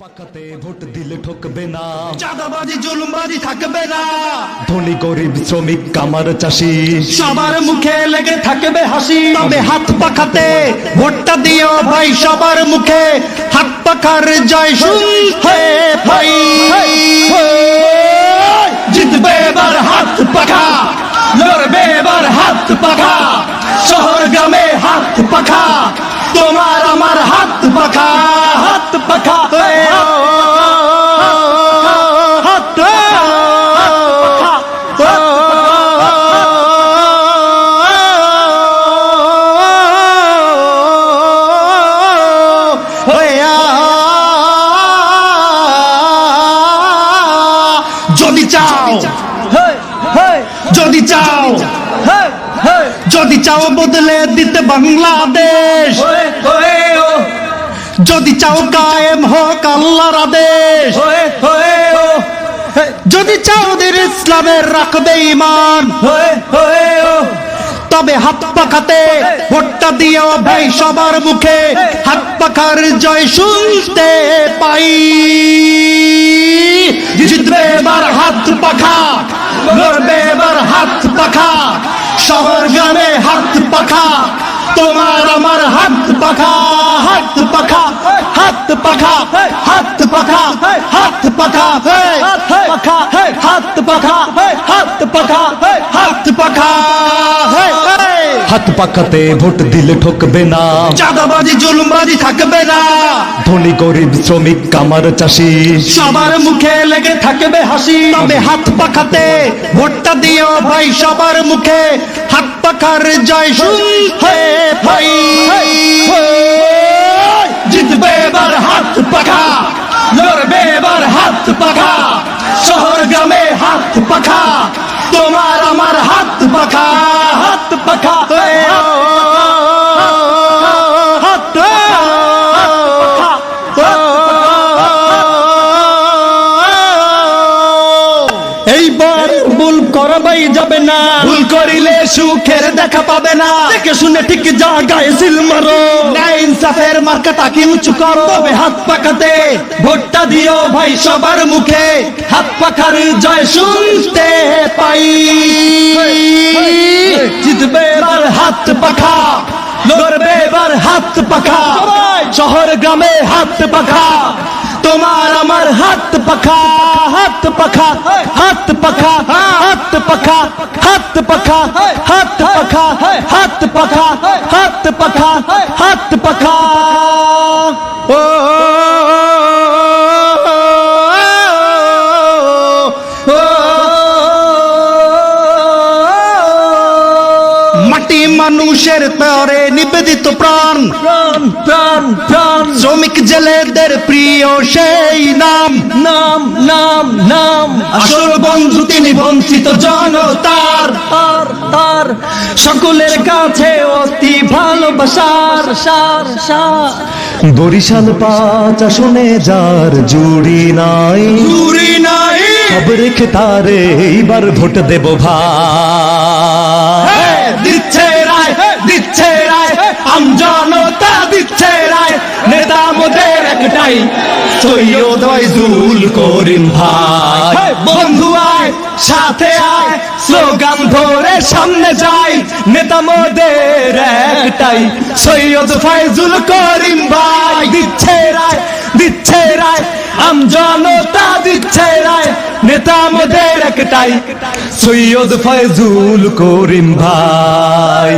পাখাতে vote দিলে ঠকবে না। চাঁদাবাজি জুলুমবাজি থাকবে না। ধনী গরিব শ্রমিক কামার চাষি। সবার মুখে লেগে থাকবে হাসি। তবে হাত পাখাতে ভোটটা দিও ভাই সবার মুখে। হাত পাখার জয় শুনতে ভাই। জিতবে এবার হাত পাখা লড়বে এবার হাত পাখা। শহর গ্রামে হাত পাখা। তোমার আমার হাত পাখা হাত পাখা হাত যদি চাও যদি চাও। যদি চাও বদলে দিতে বাংলাদেশ। যদি চাও কায়েম হোক আল্লাহর আদেশ। যদি চাও দের ইসলামের রাখবে ইমান তবে হাত পাখাতে ভোটটা দিও ভাই সবার মুখে হাত পাখার জয় শুনতে পাই। জিতবে এবার হাত পাখা। লড়বে এবার হাত পাখা শহর গ্রামে হাত পাখা তোমার আমার হাত পাখা হাত পাখা হাত পাখা হাত পাখা হাত পাখা হাত পাখা হাত পাখা হাত পাখা হাত পাখা হাত পাখাতে ভোট দিলে ঠকবে না। চাঁদাবাজি জুলুমবাজি থাকবে না। ধনী গরিব শ্রমিক কামার চাষি। সবার মুখে লেগে থাকবে হাসি। তবে হাত পাখাতে ভোটটা দিও ভাই সবার মুখে। হাত পাখার জয় শুনতে ভাই। জিতবে এবার হাত পাখা লড়বে এবার হাত পাখা শহর গ্রামে হাত পাখা তোমার আমার হাত পাখা হাত পাখা ভুল করবাই যাবে না। ভুল করিলে সুখের দেখা পাবে না। দেখে শুনে ঠিক জায়গায় সিল মারো। ন্যায় ইনসাফের মার্কাটা কি উঁচু করো? তবে হাত পাকাতে ভোটটা দিও ভাই সবার মুখে। হাত পাখার জয় শুনতে পাই। জিতবে এবার হাত পাখা লড়বে এবার হাত পাখা। শহর গ্রামে হাত পাখা। হাত পাখা হাত পাখা হাত পাখা হাত পাখা হাত পাখা হাত পাখা হাত পাখা হাত পাখা হাত পাখা ও মানুষের তরে নিবেদিত প্রাণ। প্রাণ প্রাণ প্রাণ। শ্রমিক জেলেদের প্রিয় সেই নাম। নাম নাম নাম। আসল বন্ধু তিনি বঞ্চিত জনতার। তার তার। সকলের কাছে অতি ভালোবাসার। সার সার। বরিশাল পাঁচ আসনে যার জুড়ি নাই। জুড়ি নাই। সব রেখে তারে এইবার ভোট দেব ভাই। হ্যাঁ, দিচ্ছে দিচ্ছে রায় আমজনতা দিচ্ছে রায়। নেতা একটাই সৈয়দ ওয়াইজুল করিম ভাই। বন্ধু আয় সাথে আয় স্লোগান ধরে সামনে যাই। নেতা মোদের একটাই সৈয়দ ফাইজুল করিম ভাই। দিচ্ছে রায় দিচ্ছে রায় আমজনতা দিচ্ছে রায়। নেতা মোদের একটাই সৈয়দ ফয়জুল করিম ভাই।